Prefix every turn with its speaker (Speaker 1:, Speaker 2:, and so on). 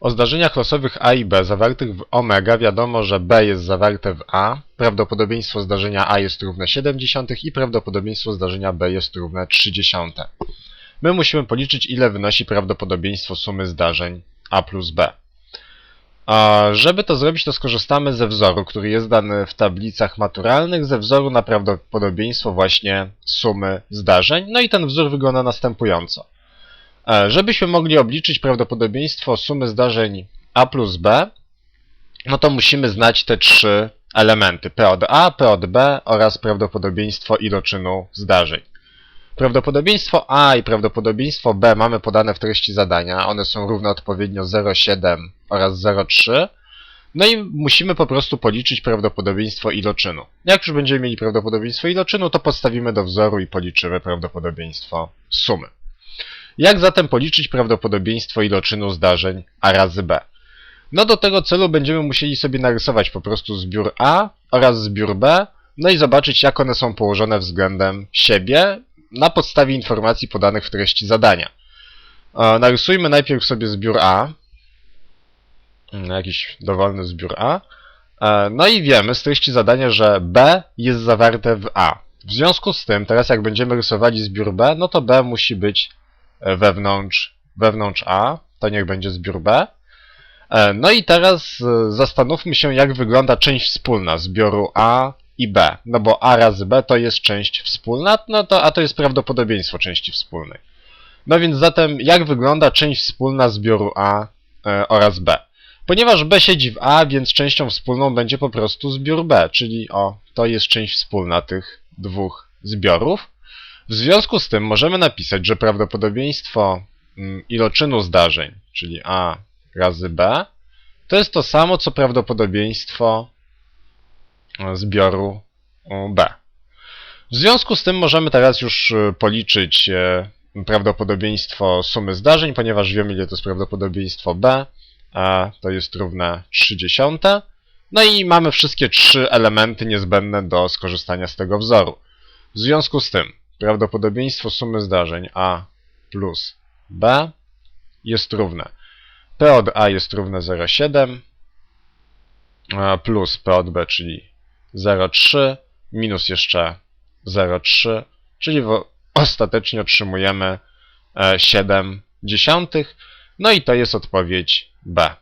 Speaker 1: O zdarzeniach losowych A i B zawartych w omega wiadomo, że B jest zawarte w A, prawdopodobieństwo zdarzenia A jest równe 0,7 i prawdopodobieństwo zdarzenia B jest równe 0,3. My musimy policzyć, ile wynosi prawdopodobieństwo sumy zdarzeń A plus B. A żeby to zrobić, to skorzystamy ze wzoru, który jest dany w tablicach maturalnych, ze wzoru na prawdopodobieństwo właśnie sumy zdarzeń. No i ten wzór wygląda następująco. E, Żebyśmy mogli obliczyć prawdopodobieństwo sumy zdarzeń A plus B, no to musimy znać te trzy elementy P od A, P od B oraz prawdopodobieństwo iloczynu zdarzeń. Prawdopodobieństwo A i prawdopodobieństwo B mamy podane w treści zadania. One są równe odpowiednio 0,7 oraz 0,3. No i musimy po prostu policzyć prawdopodobieństwo iloczynu. Jak już będziemy mieli prawdopodobieństwo iloczynu, to podstawimy do wzoru i policzymy prawdopodobieństwo sumy. Jak zatem policzyć prawdopodobieństwo iloczynu zdarzeń A razy B? No do tego celu będziemy musieli sobie narysować po prostu zbiór A oraz zbiór B, no i zobaczyć jak one są położone względem siebie na podstawie informacji podanych w treści zadania. E, Narysujmy najpierw sobie zbiór A, Mm, jakiś dowolny zbiór A, E, no i wiemy z treści zadania, że B jest zawarte w A. W związku z tym, teraz jak będziemy rysowali zbiór B, no to B musi być wewnątrz, wewnątrz A, to niech będzie zbiór B. E, No i teraz e, zastanówmy się, jak wygląda część wspólna zbioru A i B. No bo A razy B to jest część wspólna, no to, a to jest prawdopodobieństwo części wspólnej. No więc zatem, jak wygląda część wspólna zbioru A e, oraz B? Ponieważ B siedzi w A, więc częścią wspólną będzie po prostu zbiór B, czyli o, to jest część wspólna tych dwóch zbiorów. W związku z tym możemy napisać, że prawdopodobieństwo mm, iloczynu zdarzeń, czyli A razy B, to jest to samo, co prawdopodobieństwo e, zbioru B. W związku z tym możemy teraz już e, policzyć e, prawdopodobieństwo sumy zdarzeń, ponieważ wiemy, ile to jest prawdopodobieństwo B, a to jest równe 30. No i mamy wszystkie trzy elementy niezbędne do skorzystania z tego wzoru. W związku z tym prawdopodobieństwo sumy zdarzeń A plus B jest równe P od A jest równe 0,7 a plus P od B, czyli 0,3 minus jeszcze 0,3, czyli ostatecznie otrzymujemy e, 7 dziesiątych. No i to jest odpowiedź B.